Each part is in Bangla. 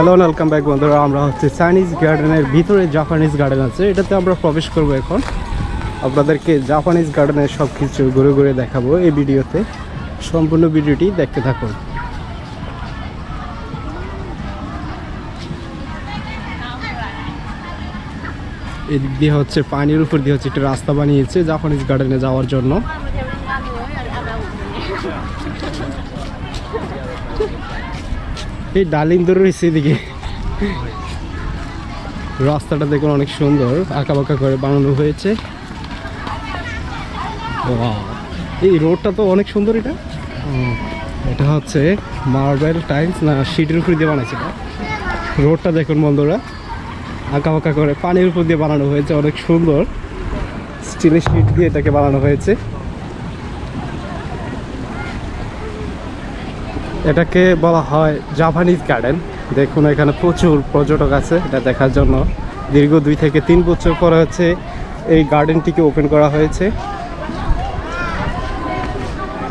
হ্যালো ওয়েলকাম ব্যাক বন্ধুরা। আমরা হচ্ছে চাইনিজ গার্ডেনের ভিতরে জাপানিজ গার্ডেন আছে। এটাতে আমরা প্রবেশ করব এখন। আপনাদেরকে জাপানিজ গার্ডেনের সব কিছু ঘুরে ঘুরে দেখাবো এই ভিডিওতে। সম্পূর্ণ ভিডিওটি দেখতে থাকুন। এদিক দিয়ে হচ্ছে পানির উপর দিয়ে হচ্ছে একটা রাস্তা বানিয়েছে জাপানিজ গার্ডেনে যাওয়ার জন্য। এই ডালিম ধরে রয়েছে এদিকে। রাস্তাটা দেখুন অনেক সুন্দর আঁকা বাঁকা করে বানানো হয়েছে! এই রোডটা তো অনেক সুন্দর এটা। এটা হচ্ছে মার্বেল টাইলস না সিটের উপর দিয়ে বানাইছে রোডটা দেখুন বন্ধুরা। আঁকা বাঁকা করে পানির উপর দিয়ে বানানো হয়েছে, অনেক সুন্দর। স্টিলের শিট দিয়ে এটাকে বানানো হয়েছে। এটাকে বলা হয় জাপানিজ গার্ডেন দেখুন, এখানে প্রচুর পর্যটক আছে এটা দেখার জন্য। দীর্ঘ দুই থেকে তিন বছর পরে হচ্ছে এই গার্ডেনটিকে ওপেন করা হয়েছে।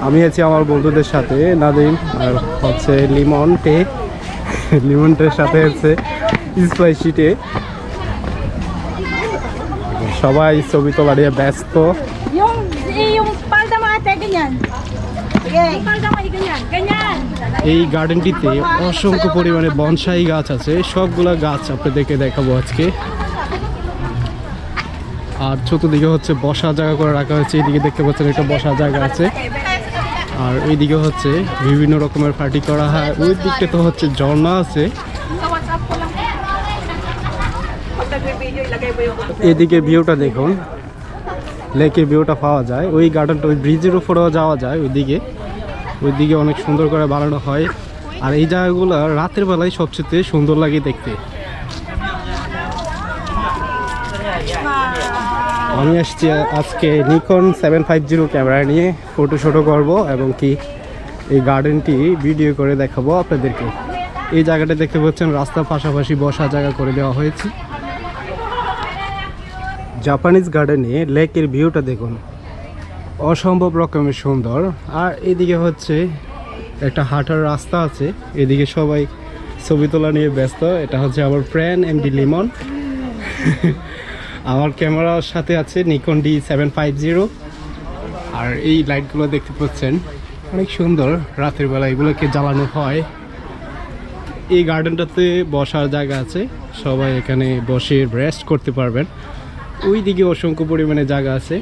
আমি আছি আমার বন্ধুদের সাথে, নাদিম, আর হচ্ছে লিমন টে লিমন টের সাথে হচ্ছে স্পাইসি টে সবাই ছবি তোলা নিয়ে ব্যস্ত। এই গার্ডেনটিতে অসংখ্য পরিমাণে বনসাই গাছ আছে। সবগুলা গাছ আপনাদেরকে দেখাবো আজকে। আর চতুর্দিকে হচ্ছে বসার জায়গা করে রাখা হয়েছে। এইদিকে দেখতে পাচ্ছেন একটা বসার জায়গা আছে। আর এইদিকে হচ্ছে বিভিন্ন রকমের পার্টি করা হয়। ওই দিকটা তো হচ্ছে ঝর্ণা আছে। এদিকে ভিউটা দেখুন। লেকের ভিউটা পাওয়া যায়। ওই গার্ডেনটা ওই ব্রিজের উপরেও যাওয়া যায় ওইদিকে। ওইদিকে অনেক সুন্দর করে বানানো হয়। আর এই জায়গাগুলো রাতের বেলায় সবচেয়ে সুন্দর লাগে দেখতে। আমি আসছি আজকে Nikon seven five zero camera নিয়ে ফটো শটো করব এবং কি এই গার্ডেনটি ভিডিও করে দেখাবো আপনাদেরকে। এই জায়গাটা দেখতে পাচ্ছেন, রাস্তার পাশাপাশি বসা জায়গা করে দেওয়া হয়েছে। জাপানিজ গার্ডেনে লেকের ভিউটা দেখুন। অসম্ভব রকমের সুন্দর। আর এদিকে হচ্ছে একটা হাঁটার রাস্তা আছে। এদিকে সবাই ছবি তোলা নিয়ে ব্যস্ত। এটা হচ্ছে আমার ফ্রেন্ড এমডি লিমন আমার ক্যামেরার সাথে আছে Nikon D seven five zero আর এই লাইটগুলো দেখতে পাচ্ছেন, অনেক সুন্দর। রাতের বেলা এগুলোকে জ্বালানো হয়। এই গার্ডেনটাতে বসার জায়গা আছে। সবাই এখানে বসে রেস্ট করতে পারবেন। ওই দিকে অসংখ্য পরিমাণে জায়গা আছে।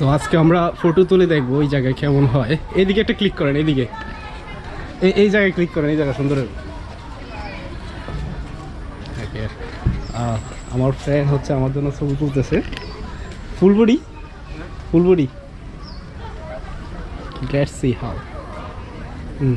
তো আজকে আমরা ফটো তুলে দেখব ওই জায়গায় কেমন হয়। এদিকে একটা ক্লিক করেন, এদিকে। এই এই জায়গায় ক্লিক করেন, এই জায়গা সুন্দর. আমার ফ্রেন্ড হচ্ছে আমার জন্য ছবি তুলতেছে। ফুলবড়ি? ফুলবড়ি। Let's see how hmm.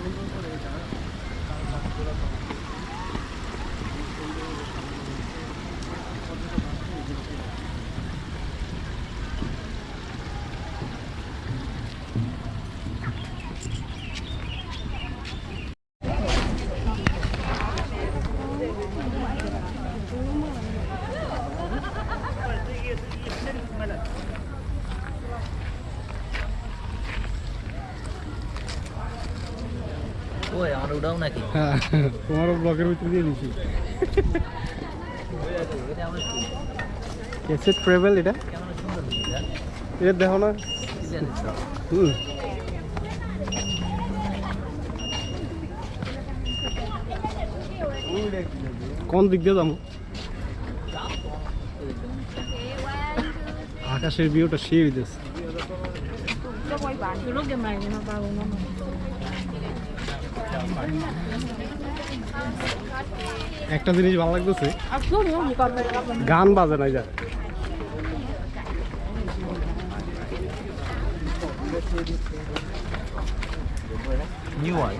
我们过来讲，看看，过来走。ওই আমার ওটাও নাকি? হ্যাঁ তোমারও ব্লগের ভিতরে দিয়ে দিছি কেসে ট্রাভেল এটা। এটা দেখো না? হুম। কোন দিক দিয়ে যাব? আকাশের ভিউটা সেই হইতেছে। একটা জিনিস ভালো লাগতেছে গান বাজে না যা one.